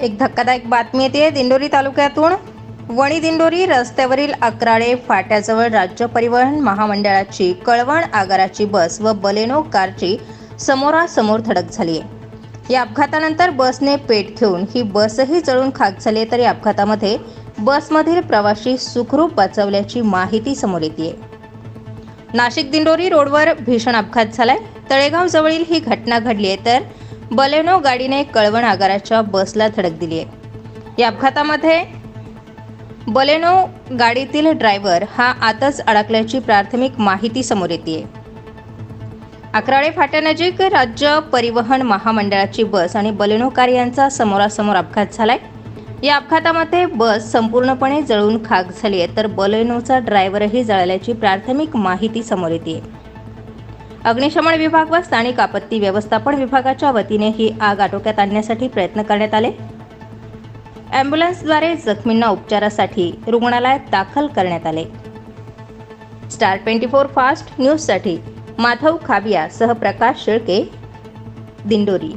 एक धक्कादायक बातमी येते. दिंडोरी तालुक्यातून वणी दिंडोरी रस्त्यावरील अकराळे फाट्याजवळ राज्य परिवहन महामंडळाची कळवण आगाराची बस व बलेनो कारची समोरासमोर धडक झाली आहे. या अपघातानंतर बसने पेट घेऊन ही बसही जळून खाक झाली आहे. तर या अपघातामध्ये बसमधील प्रवाशी सुखरूप वाचवल्याची माहिती समोर येते नाशिक दिंडोरी रोडवर भीषण अपघात झालाय. तळेगाव जवळील ही घटना घडली आहे. तर बलेनो गाडीने कळवण आगाराच्या बसला धडक दिली आहे या अपघातामध्ये बलेनो गाडीतील ड्रायव्हर हा आतच अडकल्याची प्राथमिक माहिती समोर येते अकराळे फाट्यानजीक राज्य परिवहन महामंडळाची बस आणि बलेनो कार यांचा समोरासमोर अपघात झालाय. या अपघातामध्ये बस संपूर्णपणे जळून खाक झाली आहे तर बलेनोचा ड्रायव्हरही जळाल्याची प्राथमिक माहिती समोर येते अग्निशमन विभाग व स्थानिक आपत्ती व्यवस्थापन विभागाच्या वतीने ही आग आटोक्यात आणण्यासाठी प्रयत्न करण्यात आले. ॲम्ब्युलन्सद्वारे जखमींना उपचारासाठी रुग्णालयात दाखल करण्यात आले. स्टार ट्वेंटी फोर फास्ट न्यूजसाठी माधव खाबिया सह प्रकाश शेळके दिंडोरी.